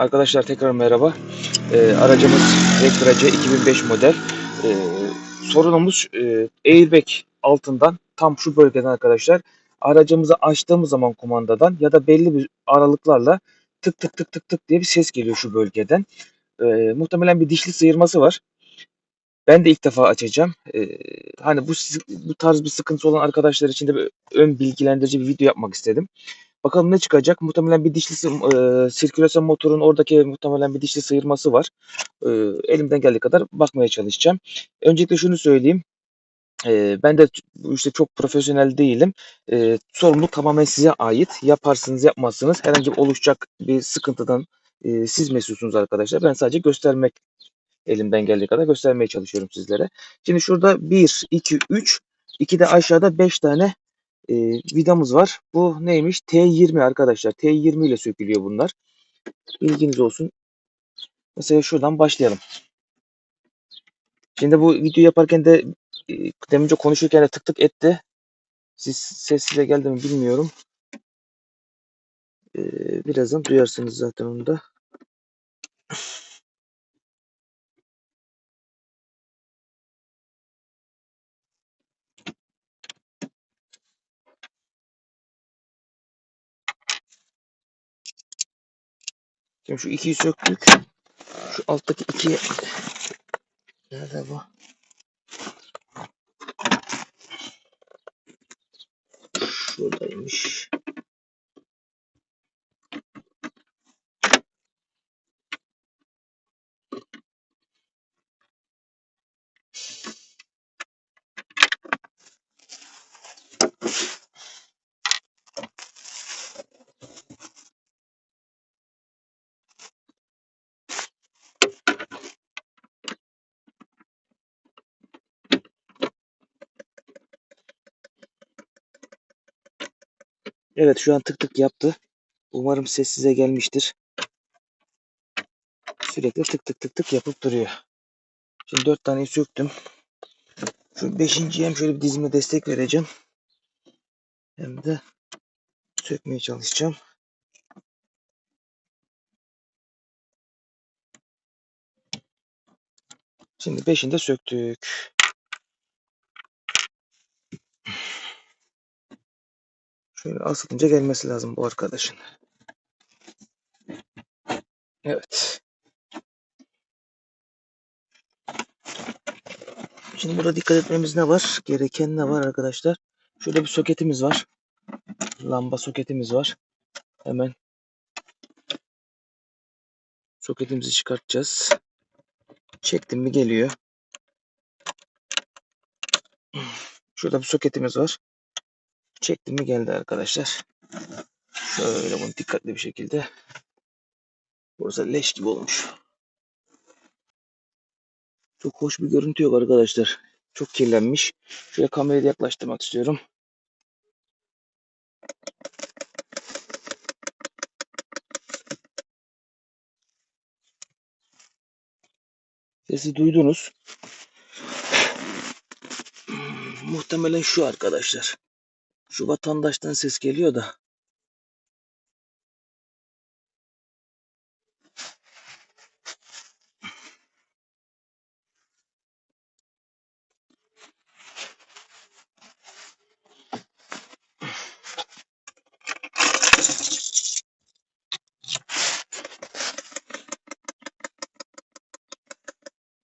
Arkadaşlar tekrar merhaba. Ee, aracımız Vectra C 2005 model. Ee, sorunumuz e, airbag altından tam şu bölgeden arkadaşlar. Aracımızı açtığımız zaman kumandadan ya da belli bir aralıklarla tık tık tık tık tık diye bir ses geliyor şu bölgeden. Ee, muhtemelen bir dişli sıyırması var. Ben de ilk defa açacağım. Ee, hani bu bu tarz bir sıkıntı olan arkadaşlar için de ön bilgilendirici bir video yapmak istedim. Bakalım ne çıkacak? Muhtemelen bir dişli e, sirkülasyon motorun oradaki muhtemelen bir dişli sıyırması var. E, elimden geldiği kadar bakmaya çalışacağım. Öncelikle şunu söyleyeyim. E, ben de işte çok profesyonel değilim. E, sorumluluk tamamen size ait. Yaparsınız yapmazsınız herhangi bir oluşacak bir sıkıntıdan e, siz mesulsünüz arkadaşlar. Ben sadece göstermek elimden geldiği kadar göstermeye çalışıyorum sizlere. Şimdi şurada 1, 2, 3, 2 de aşağıda 5 tane e, vidamız var. Bu neymiş? T20 arkadaşlar. T20 ile sökülüyor bunlar. Bilginiz olsun. Mesela şuradan başlayalım. Şimdi bu video yaparken de e, demince konuşurken de tık tık etti. Siz ses geldi mi bilmiyorum. E, birazdan duyarsınız zaten onu da. Şimdi şu ikiyi söktük. Şu alttaki iki nerede bu? Şuradaymış. Evet şu an tık tık yaptı. Umarım ses size gelmiştir. Sürekli tık tık tık tık yapıp duruyor. Şimdi dört taneyi söktüm. Şu beşinciye hem şöyle bir dizime destek vereceğim. Hem de sökmeye çalışacağım. Şimdi beşini de söktük. Şöyle asılınca gelmesi lazım bu arkadaşın. Evet. Şimdi burada dikkat etmemiz ne var? Gereken ne var arkadaşlar? Şöyle bir soketimiz var. Lamba soketimiz var. Hemen soketimizi çıkartacağız. Çektim mi geliyor. Şurada bir soketimiz var. Çektim mi geldi arkadaşlar. Şöyle bunu dikkatli bir şekilde. Burası leş gibi olmuş. Çok hoş bir görüntü yok arkadaşlar. Çok kirlenmiş. Şöyle kamerayı yaklaştırmak istiyorum. Sesi duydunuz. Muhtemelen şu arkadaşlar. Şu vatandaştan ses geliyor da.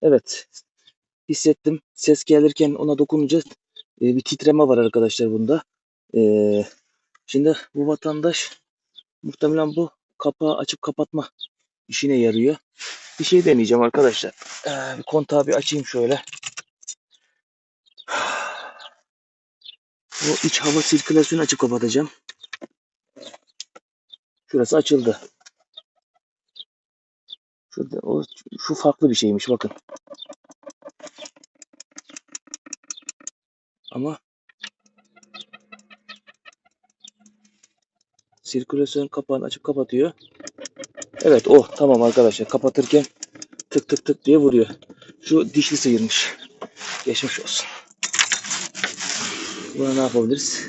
Evet. Hissettim. Ses gelirken ona dokununca e, bir titreme var arkadaşlar bunda. E, şimdi bu vatandaş muhtemelen bu kapağı açıp kapatma işine yarıyor. Bir şey deneyeceğim arkadaşlar. E, bir kontağı bir açayım şöyle. Bu iç hava sirkülasyonu açıp kapatacağım. Şurası açıldı. Şurada o şu farklı bir şeymiş bakın. Ama sirkülasyon kapağını açıp kapatıyor. Evet o tamam arkadaşlar kapatırken tık tık tık diye vuruyor. Şu dişli sıyırmış. Geçmiş olsun. Buna ne yapabiliriz?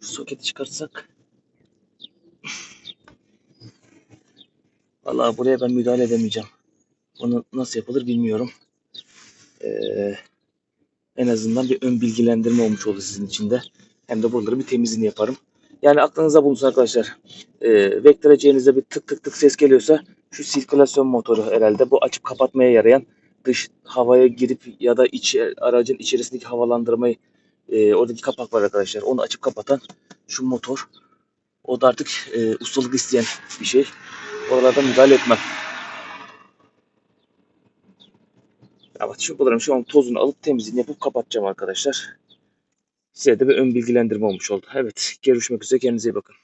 Şu soketi çıkartsak. Vallahi buraya ben müdahale edemeyeceğim. Bunu nasıl yapılır bilmiyorum. Ee, en azından bir ön bilgilendirme olmuş oldu sizin için de. Hem de buraları bir temizliğini yaparım. Yani aklınıza bulunsun arkadaşlar. Ee, Vectra'cığınızda bir tık tık tık ses geliyorsa şu sirkülasyon motoru herhalde. Bu açıp kapatmaya yarayan dış havaya girip ya da iç aracın içerisindeki havalandırmayı e, oradaki kapak var arkadaşlar. Onu açıp kapatan şu motor. O da artık e, ustalık isteyen bir şey. Oralarda müdahale etmem. Evet şu bunların şu an tozunu alıp temizliğini yapıp kapatacağım arkadaşlar. Size de bir ön bilgilendirme olmuş oldu. Evet görüşmek üzere kendinize iyi bakın.